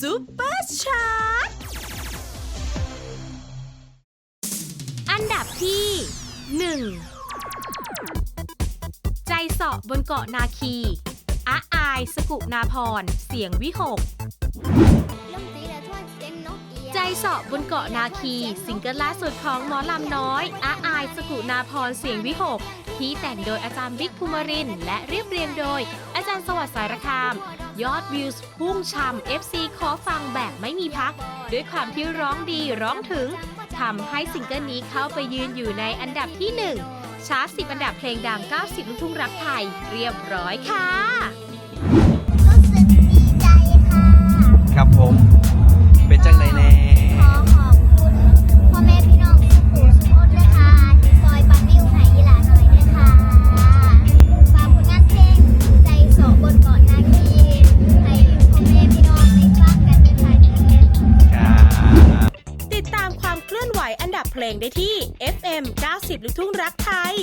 ซุปเปอร์ชาร์ตอันดับที่ 1 ใจเสาะบนเกาะนาคีอาอายสกุนาพร เสียงวิหก ใจเสาะบนเกาะนาคีซิงเกิลล่าสุดของหมอลำน้อยอาอายสกุนาพรเสียงวิหก ที่แต่งโดยอาจารย์บิ๊กภูมิริน และเรียบเรียงโดย อาจารย์สวัสดิ์สารคาม ยอดวิวส์พุ่งช่ำ FC ขอฟังแบบไม่มีพัก ด้วยความที่ร้องดีร้องถึงทำให้ซิงเกิลนี้เข้าไปยืนอยู่ในอันดับที่ 1 ชาร์ต10 อันดับเพลงดัง 90 ลูกทุ่งรักไทย เรียบร้อยค่ะ เคลื่อนไหวอันดับเพลงได้ที่ FM 90ลูกทุ่งรักไทย